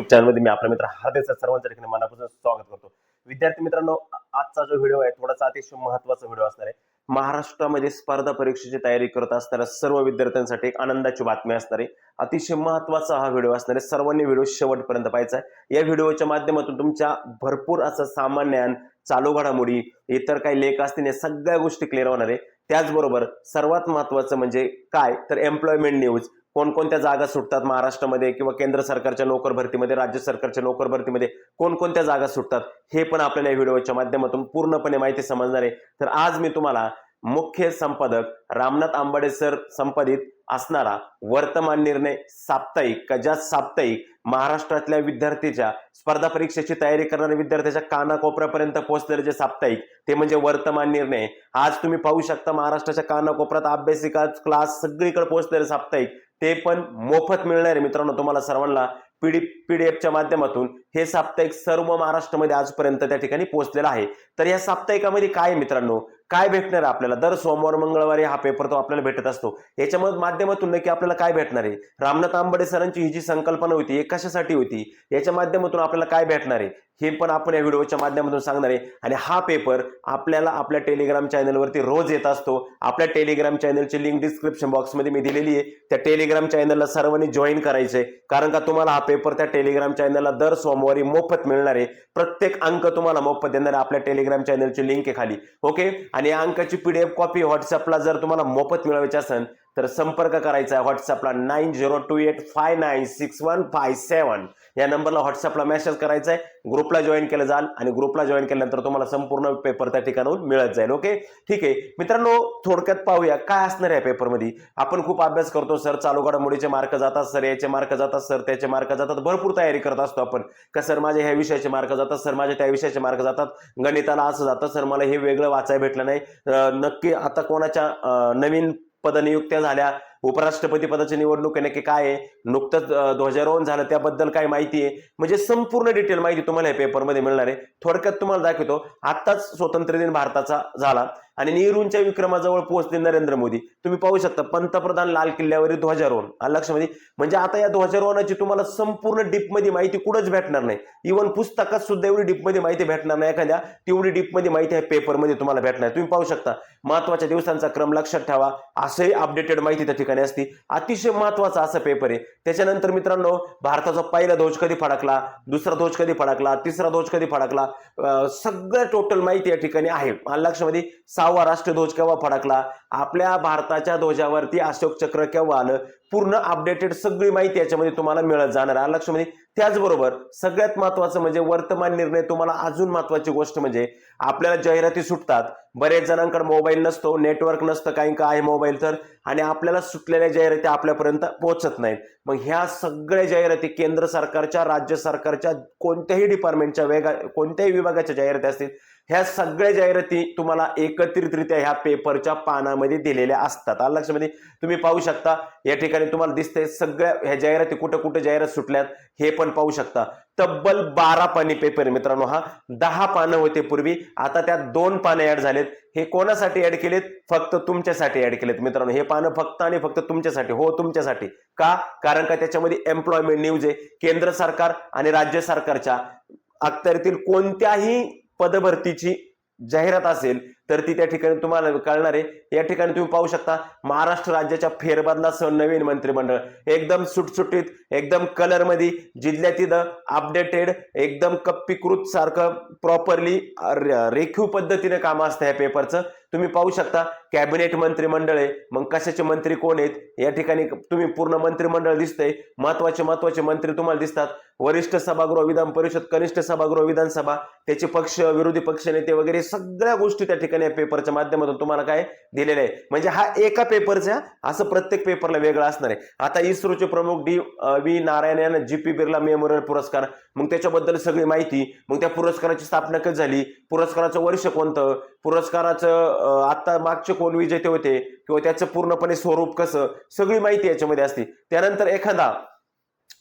YouTube चॅनलमध्ये मी आपला मित्र हार्दिक सर्वांच्या ठिकाणी मनापासून स्वागत करतो. विद्यार्थी मित्रांनो आजचा जो व्हिडिओ आहे थोडासा अतिशय महत्त्वाचा व्हिडिओ असणार आहे. महाराष्ट्रामध्ये स्पर्धा परीक्षेची तयारी करत असणाऱ्या सर्व विद्यार्थ्यांसाठी एक आनंदाची बातमी असणार आहे. अतिशय महत्त्वाचा हा व्हिडिओ असणार आहे. सर्वांनी व्हिडिओ शेवटपर्यंत पाहायचा आहे. या व्हिडिओच्या माध्यमातून तुमच्या भरपूर असं सामान्य ज्ञान चालू घडामोडी इतर काही लेख असतील या सगळ्या गोष्टी क्लिअर होणार आहे. त्याचबरोबर सर्वात महत्वाचं म्हणजे काय? तर एम्प्लॉयमेंट न्यूज कोणकोणत्या जागा सुटतात महाराष्ट्रामध्ये किंवा केंद्र सरकारच्या नोकर भरतीमध्ये राज्य सरकारच्या नोकर भरतीमध्ये कोणकोणत्या जागा सुटतात हे पण आपल्याला या व्हिडिओच्या माध्यमातून पूर्णपणे माहिती समजणार आहे. तर आज मी तुम्हाला मुख्य संपादक रामनाथ आंबाडे सर संपादित असणारा वर्तमान निर्णय साप्ताहिक का ज्या साप्ताहिक महाराष्ट्रातल्या विद्यार्थीच्या स्पर्धा परीक्षेची तयारी करणाऱ्या विद्यार्थ्याच्या कानाकोपऱ्यापर्यंत पोहोचलेले जे साप्ताहिक ते म्हणजे वर्तमान निर्णय. आज तुम्ही पाहू शकता महाराष्ट्राच्या कानाकोपऱ्यात अभ्यासिका क्लास सगळीकडे पोहोचलेले साप्ताहिक. ते पण मोफत मिळणार आहे मित्रांनो तुम्हाला सर्वांना. पीडी पीडीएफच्या माध्यमातून हे साप्ताहिक सर्व महाराष्ट्रामध्ये आजपर्यंत त्या ठिकाणी पोहोचलेलं आहे. तर या साप्ताहिकामध्ये काय मित्रांनो? काय भेटणार आहे आपल्याला? दर सोमवार मंगळवारी हा पेपर तो आपल्याला भेटत असतो. याच्यामध्ये माध्यमातून नक्की आपल्याला काय भेटणार आहे? रामनाथ आंबडे सरांची ही जी संकल्पना होती हे कशासाठी होती? याच्या माध्यमातून आपल्याला काय भेटणार आहे? हे पण आपण या व्हिडिओच्या माध्यमातून सांगणार आहे. आणि हा पेपर आपल्याला आपल्या टेलिग्राम चॅनलवरती रोज येत असतो. आपल्या टेलिग्राम चॅनलची लिंक डिस्क्रिप्शन बॉक्समध्ये मी दिलेली आहे. त्या टेलिग्राम चॅनलला सर्वांनी जॉईन करायचंय. कारण का तुम्हाला हा पेपर त्या टेलिग्राम चॅनलला दर सोमवारी मोफत मिळणार आहे. प्रत्येक अंक तुम्हाला मोफत देणार आहे आपल्या टेलिग्राम चॅनलची लिंक आहे खाली. ओके आणि अंकाची पीडीएफ कॉपी व्हॉट्सअपला जर तुम्हाला मोफत मिळवायची असेल तर संपर्क करायचा आहे व्हॉट्सअपला nine zero two eight five nine six one five seven. या नंबरला व्हॉट्सअपला मेसेज करायचा आहे. ग्रुपला जॉईन केलं जाल आणि ग्रुपला जॉईन केल्यानंतर तुम्हाला संपूर्ण पेपर त्या ठिकाणाहून मिळत जाईल. ओके? ठीक आहे. मित्रांनो थोडक्यात पाहूया काय असणार आहे पेपरमध्ये. आपण खूप अभ्यास करतो सर चालू घडामोडीचे मार्क जातात सर याचे मार्क जातात सर त्याचे मार्क जातात. भरपूर तयारी करत असतो आपण. का सर माझे ह्या विषयाचे मार्क जातात सर माझे त्या विषयाचे मार्क जातात. गणिताला असं जातं सर मला हे वेगळं वाचायला भेटलं नाही. नक्की आता कोणाच्या नवीन पदनियुक्त्या झाल्या. उपराष्ट्रपती पदाची निवडणूक नक्की काय आहे? नुकतंच ध्वजारोहण झालं. त्याबद्दल काय माहिती आहे? म्हणजे संपूर्ण डिटेल माहिती तुम्हाला या पेपरमध्ये मिळणार आहे. थोडक्यात तुम्हाला दाखवतो. आत्ताच स्वातंत्र्य दिन भारताचा झाला. आणि नेहरूंच्या विक्रमाजवळ पोहोचले नरेंद्र मोदी. तुम्ही पाहू शकता पंतप्रधान लाल किल्ल्यावरील ध्वजारोहण. आलं लक्षामध्ये म्हणजे आता या ध्वजारोहणाची तुम्हाला संपूर्ण डीपमध्ये माहिती कुठंच भेटणार नाही. इव्हन पुस्तकात सुद्धा एवढी डीपमध्ये माहिती भेटणार नाही एखाद्या. तेवढी डीपमध्ये माहिती आहे पेपरमध्ये तुम्हाला भेटणार तुम्ही पाहू शकता. महत्त्वाच्या दिवसांचा क्रम लक्षात ठेवा. असंही अपडेटेड माहिती त्या ठिकाणी असते. अतिशय महत्त्वाचा असं पेपर आहे. त्याच्यानंतर मित्रांनो भारताचा पहिला ध्वज कधी फडकला? दुसरा ध्वज कधी फडकला? तिसरा ध्वज कधी फडकला? सगळं टोटल माहिती या ठिकाणी आहे. आलं लक्षामध्ये सहावा राष्ट्रध्वज केव्हा फडकला? आपल्या भारताच्या ध्वजावरती अशोक चक्र केव्हा आलं? पूर्ण अपडेटेड सगळी माहिती याच्यामध्ये तुम्हाला मिळत जाणार. आहे लक्षामध्ये म्हणजे त्याचबरोबर सगळ्यात महत्वाचं म्हणजे वर्तमान निर्णय तुम्हाला अजून महत्वाची गोष्ट म्हणजे आपल्याला जाहिराती सुटतात. बरेच जणांकडे मोबाईल नसतो नेटवर्क नसतं काही का आहे मोबाईल तर? आणि आपल्याला सुटलेल्या जाहिराती आपल्यापर्यंत पोहोचत नाहीत. मग ह्या सगळ्या जाहिराती केंद्र सरकारच्या राज्य सरकारच्या कोणत्याही डिपार्टमेंटच्या वेगा कोणत्याही विभागाच्या जाहिराती असतील ह्या सगळ्या जाहिराती तुम्हाला एकत्रितरित्या ह्या पेपरच्या पानामध्ये दिलेल्या असतात. आलं लक्षामध्ये तुम्ही पाहू शकता या ठिकाणी तुम्हाला दिसतंय सगळ्या ह्या जाहिराती कुठं कुठं जाहिरात सुटल्यात हे पण पाहू शकता. तब्बल बारा पाने पेपर मित्रांनो हा. दहा पानं होते पूर्वी आता त्यात दोन पानं ऍड झालेत. हे कोणासाठी ऍड केलेत? फक्त तुमच्यासाठी ऍड केलेत मित्रांनो. हे पानं फक्त आणि फक्त तुमच्यासाठी हो तुमच्यासाठी. का? कारण का त्याच्यामध्ये एम्प्लॉयमेंट न्यूज आहे. केंद्र सरकार आणि राज्य सरकारच्या अखत्यारीतील कोणत्याही पदभरतीची जाहिरात असेल तर ती त्या ठिकाणी तुम्हाला कळणार आहे. या ठिकाणी तुम्ही पाहू शकता महाराष्ट्र राज्याच्या फेरबदलासह नवीन मंत्रिमंडळ. एकदम सुटसुटीत एकदम कलरमध्ये जिल्ह्यातील अपडेटेड एकदम कप्पीकृत सारखं प्रॉपरली रेखीव पद्धतीने काम असतं या पेपरचं तुम्ही पाहू शकता कॅबिनेट मंत्रिमंडळ आहे. मग कशाचे मंत्री कोण आहेत? या ठिकाणी तुम्ही पूर्ण मंत्रिमंडळ दिसतंय. महत्त्वाचे महत्त्वाचे मंत्री तुम्हाला दिसतात. वरिष्ठ सभागृह विधान परिषद कनिष्ठ सभागृह विधानसभा त्याचे पक्ष विरोधी पक्ष नेते वगैरे सगळ्या गोष्टी त्या ठिकाणी या पेपरच्या माध्यमातून तुम्हाला काय दिलेलं आहे. म्हणजे हा एका पेपरचा असं प्रत्येक पेपरला वेगळा असणार आहे. आता इस्रोचे प्रमुख डी व्ही नारायण यांना जी पी बिर्ला मेमोरियल पुरस्कार. मग त्याच्याबद्दल सगळी माहिती. मग त्या पुरस्काराची स्थापना कधी झाली? पुरस्काराचं वर्ष कोणतं? पुरस्काराचं आता मागचे कोण विजेते होते? किंवा त्याचं पूर्णपणे स्वरूप कसं? सगळी माहिती याच्यामध्ये असते. त्यानंतर एखादा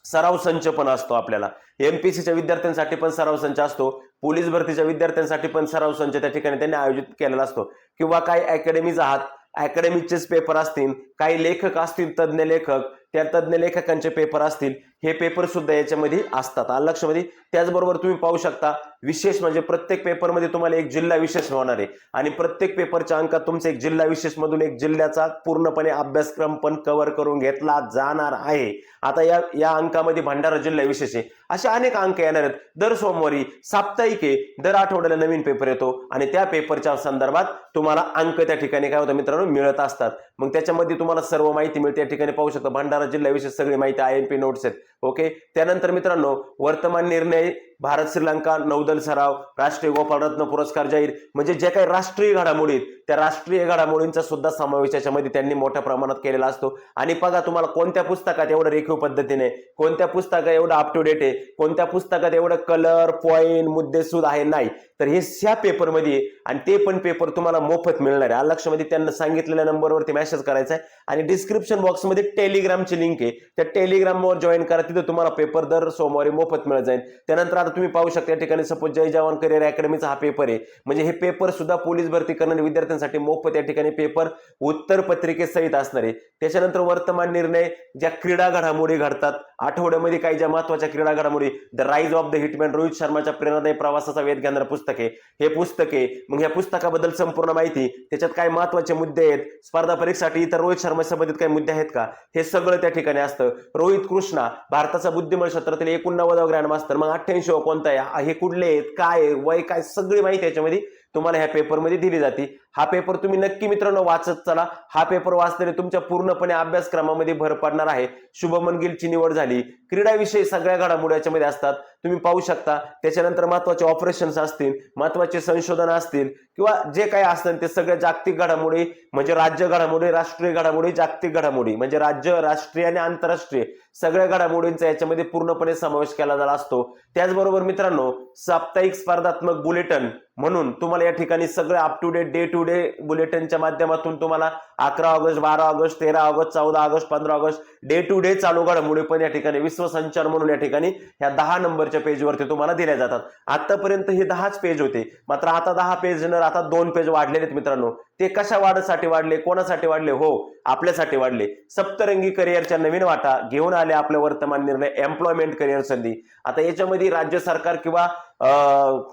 सराव संच पण असतो आपल्याला. एमपीसीच्या विद्यार्थ्यांसाठी पण सराव संच असतो. पोलीस भरतीच्या विद्यार्थ्यांसाठी पण सराव संच त्या ठिकाणी त्यांनी आयोजित केलेला असतो. किंवा काही अकॅडमीज आहात अकॅडमीचेच पेपर असतील काही लेखक असतील तज्ज्ञ लेखक त्या तज्ज्ञ लेखकांचे पेपर असतील हे पेपर सुद्धा याच्यामध्ये असतात. आलं लक्षामध्ये त्याचबरोबर तुम्ही पाहू शकता विशेष म्हणजे प्रत्येक पेपरमध्ये तुम्हाला एक जिल्हा विशेष होणार आहे. आणि प्रत्येक पेपरच्या अंकात तुमचा एक जिल्हा विशेष मधून एक जिल्ह्याचा पूर्णपणे अभ्यासक्रम पण कव्हर करून घेतला जाणार आहे. आता या या अंकामध्ये भंडारा जिल्हा विशेष आहे. असे अनेक अंक येणार आहेत. दर सोमवारी साप्ताहिक आहे. दर आठवड्याला नवीन पेपर येतो. आणि त्या पेपरच्या संदर्भात तुम्हाला अंक त्या ठिकाणी काय होतं मित्रांनो मिळत असतात. मग त्याच्यामध्ये तुम्हाला सर्व माहिती मिळते. त्या ठिकाणी पाहू शकता भंडारा जिल्ह्याविषयी सगळी माहिती आय एम पी नोट्स आहेत. ओके त्यानंतर मित्रांनो वर्तमान निर्णय भारत श्रीलंका नौदल सराव राष्ट्रीय गोपाळरत्न पुरस्कार जाहीर. म्हणजे जे काही राष्ट्रीय घडामोडी आहेत, त्या राष्ट्रीय घडामोडींचा सुद्धा समावेश याच्यामध्ये त्यांनी मोठ्या प्रमाणात केलेला असतो. आणि बघा तुम्हाला कोणत्या पुस्तकात एवढं रेखीव पद्धतीने कोणत्या पुस्तकात एवढं अप टू डेट आहे कोणत्या पुस्तकात एवढं कलर पॉईंट मुद्देसूद आहे नाही. तर हे ह्या पेपरमध्ये आहे आणि ते पण पेपर तुम्हाला मोफत मिळणार आहे. लक्षामध्ये त्यांना सांगितलेल्या नंबरवरती मेसेज करायचा आहे. आणि डिस्क्रिप्शन बॉक्समध्ये टेलिग्रामची लिंक आहे. त्या टेलिग्रामवर जॉईन करा तिथं तुम्हाला पेपर दर सोमवारी मोफत मिळत जाईल. त्यानंतर आता तुम्ही पाहू शकता या ठिकाणी सपोज जय जवान करिअर अकॅडमीचा हा पेपर आहे. म्हणजे हे पेपर सुद्धा पोलीस भरती करणाऱ्या विद्यार्थ्यांसाठी मोफत या ठिकाणी पेपर उत्तर पत्रिकेसहित असणार आहे. त्याच्यानंतर वर्तमान निर्णय ज्या क्रीडा घडामोडी घडतात. आठवड्यामध्ये काही ज्या महत्त्वाच्या क्रीडा घडामोडी the rise of the hitman Rohit शर्माच्या प्रेरणादायी प्रवासाचा वेध घेणारं पुस्तक आहे. हे पुस्तक आहे. मग या पुस्तकाबद्दल संपूर्ण माहिती त्याच्यात काय महत्त्वाचे मुद्दे आहेत स्पर्धा परीक्षेसाठी इतर रोहित शर्मा संबंधित काही मुद्दे आहेत का? हे सगळं त्या ठिकाणी असतं. रोहित कृष्णा भारताचा बुद्धिमळ क्षेत्रातील एकोणनव्वदावा ग्रँडमास्टर मग अठ्ठ्याऐंशी कोणता आहे? हे कुठले आहेत? काय आहे, वय काय? सगळी माहिती याच्यामध्ये तुम्हाला ह्या पेपरमध्ये दिली जाते. हा पेपर तुम्ही नक्की मित्रांनो वाचत चला. हा पेपर वाचल्याने तुमच्या पूर्णपणे अभ्यासक्रमामध्ये भर पडणार आहे. शुभमन गिलची निवड झाली. क्रीडाविषयी सगळ्या घडामोडी याच्यामध्ये असतात. तुम्ही पाहू शकता. त्याच्यानंतर महत्त्वाचे ऑपरेशन्स असतील महत्त्वाचे संशोधन असतील किंवा जे काही असतील ते सगळे जागतिक घडामोडी म्हणजे राज्य घडामोडी राष्ट्रीय घडामोडी जागतिक घडामोडी म्हणजे राज्य राष्ट्रीय आणि आंतरराष्ट्रीय सगळ्या घडामोडींचा याच्यामध्ये पूर्णपणे समावेश केला झाला असतो. त्याचबरोबर मित्रांनो साप्ताहिक स्पर्धात्मक बुलेटिन म्हणून तुम्हाला या ठिकाणी सगळं up to date day to day बुलेटिनच्या माध्यमातून तुम्हाला अकरा ऑगस्ट बारा ऑगस्ट तेरा ऑगस्ट चौदा ऑगस्ट पंधरा ऑगस्ट डे टू डे चालू घडामोडी पण या ठिकाणी विश्वसंचार म्हणून या ठिकाणी ह्या दहा नंबरच्या पेजवरती तुम्हाला दिल्या जातात. आतापर्यंत हे दहाच पेज होते. मात्र आता दहा पेज न आता दोन पेज वाढलेले आहेत मित्रांनो. ते कशा वाढसाठी वाढले कोणासाठी वाढले? हो आपल्यासाठी वाढले. सप्तरंगी करिअरच्या नवीन वाटा घेऊन आले आपले वर्तमान निर्णय एम्प्लॉयमेंट करिअर संधी. आता याच्यामध्ये राज्य सरकार किंवा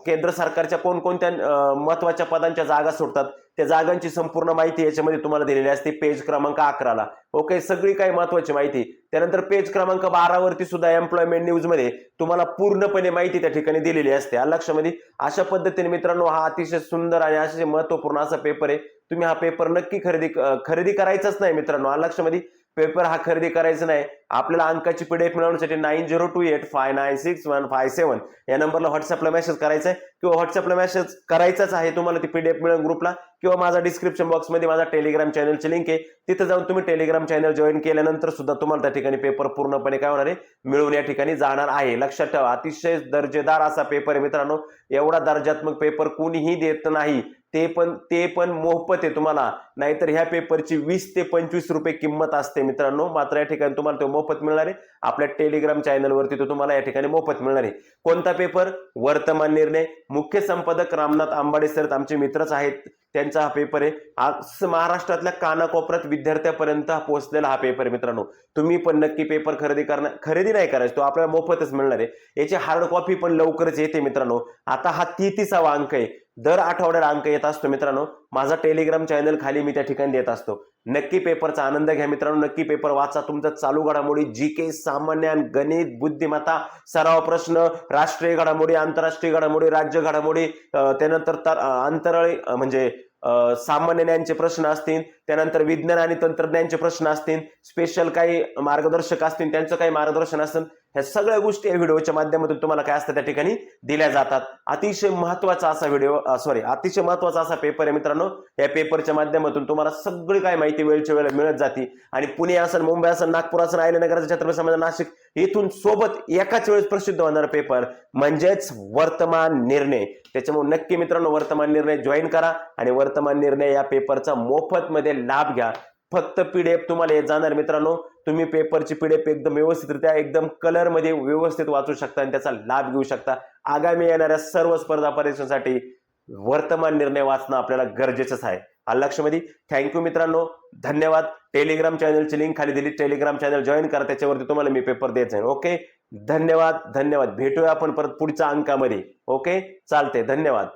केंद्र सरकारच्या कोणकोणत्या महत्त्वाच्या पदांच्या जागा सुटतात त्या जागांची संपूर्ण माहिती याच्यामध्ये तुम्हाला दिलेली असते. पेज क्रमांक अकराला. ओके सगळी काही महत्वाची माहिती. त्यानंतर पेज क्रमांक बारावरती सुद्धा एम्प्लॉयमेंट न्यूजमध्ये तुम्हाला पूर्णपणे माहिती त्या ठिकाणी दिलेली असते. लक्षामध्ये म्हणजे अशा पद्धतीने मित्रांनो हा अतिशय सुंदर आणि अतिशय महत्त्वपूर्ण असा पेपर आहे. तुम्ही हा पेपर नक्की खरेदी खरेदी करायचाच नाही मित्रांनो. लक्षामध्ये म्हणजे पेपर हा खरेदी करायचा नाही. आपल्याला अंकाची पीडीएफ मिळवण्यासाठी nine zero two eight five nine six one five seven या नंबरला व्हॉट्सअपला मेसेज करायचा आहे किंवा व्हॉट्सअपला मेसेज करायचाच आहे तुम्हाला ती पीडीएफ मिळेल ग्रुपला किंवा माझा डिस्क्रिप्शन बॉक्समध्ये माझा टेलिग्राम चॅनलची लिंक आहे. तिथं जाऊन तुम्ही टेलिग्राम चॅनल जॉईन केल्यानंतर सुद्धा तुम्हाला त्या ठिकाणी पेपर पूर्णपणे काय होणार आहे? मिळून या ठिकाणी जाणार आहे. लक्षात ठेवा अतिशय दर्जेदार असा पेपर आहे मित्रांनो. एवढा दर्जात्मक पेपर कोणीही देत नाही. ते पण ते पण मोफत आहे तुम्हाला. नाहीतर ह्या पेपरची वीस ते पंचवीस रुपये किंमत असते मित्रांनो. मात्र या ठिकाणी तुम्हाला तो मोफत मिळणार आहे. आपल्या टेलिग्राम चॅनलवरती तो तुम्हाला या ठिकाणी मोफत मिळणार आहे. कोणता पेपर वर्तमान निर्णय. मुख्य संपादक रामनाथ आंबाडे सर आमचे मित्रच आहेत. त्यांचा हा पेपर आहे. आज महाराष्ट्रातल्या कानाकोपऱ्यात विद्यार्थ्यापर्यंत हा पोहोचलेला हा पेपर आहे मित्रांनो. तुम्ही पण नक्की पेपर खरेदी करणार खरेदी नाही करायचं. तो आपल्याला मोफतच मिळणार आहे. याची हार्ड कॉपी पण लवकरच येते मित्रांनो. आता हा तेहतीसावा अंक आहे. दर आठवड्याला अंक येत असतो मित्रांनो. माझा टेलिग्राम चॅनल खाली मी त्या ठिकाणी देत असतो. नक्की पेपरचा आनंद घ्या मित्रांनो. नक्की पेपर वाचा. तुमचा चालू घडामोडी जी के सामान्य गणित बुद्धिमत्ता सराव प्रश्न राष्ट्रीय घडामोडी आंतरराष्ट्रीय घडामोडी राज्य घडामोडी त्यानंतर तर- अंतराळी म्हणजे सामान्य ज्ञानचे प्रश्न असतील. त्यानंतर विज्ञान आणि तंत्रज्ञानचे प्रश्न असतील. स्पेशल काही मार्गदर्शक असतील. त्यांचं काही मार्गदर्शन असेल. ह्या सगळ्या गोष्टी या व्हिडिओच्या माध्यमातून तुम्हाला काय असतं त्या ठिकाणी दिल्या जातात. अतिशय महत्त्वाचा असा व्हिडिओ सॉरी अतिशय महत्त्वाचा असा पेपर आहे मित्रांनो. या पेपरच्या माध्यमातून तुम्हाला सगळी काय माहिती वेळच्या वेळेला मिळत जाते. आणि पुणे असेल मुंबई असेल नागपूर असेल आयल्यानगरचं छत्रपती समाज नाशिक इथून सोबत एकाच वेळेस प्रसिद्ध होणारा पेपर म्हणजेच वर्तमान निर्णय. त्याच्यामुळे नक्की मित्रांनो वर्तमान निर्णय जॉईन करा आणि वर्तमान निर्णय या पेपरचा मोफत मध्ये लाभ घ्या. फक्त पीडीएफ तुम्हाला येत जाणार मित्रांनो. तुम्ही पेपरची पीडीएफ एकदम व्यवस्थितरित्या एकदम कलरमध्ये व्यवस्थित वाचू शकता आणि त्याचा लाभ घेऊ शकता. आगामी येणाऱ्या सर्व स्पर्धा परीक्षांसाठी वर्तमान निर्णय वाचणं आपल्याला गरजेचंच आहे. आलं लक्षामध्ये थँक्यू मित्रांनो. धन्यवाद. टेलिग्राम चॅनलची लिंक खाली दिली. टेलिग्राम चॅनल जॉईन करा. त्याच्यावरती तुम्हाला मी पेपर देत जाईन. ओके धन्यवाद. धन्यवाद. भेटूया आपण परत पुढच्या अंकामध्ये. ओके चालते धन्यवाद.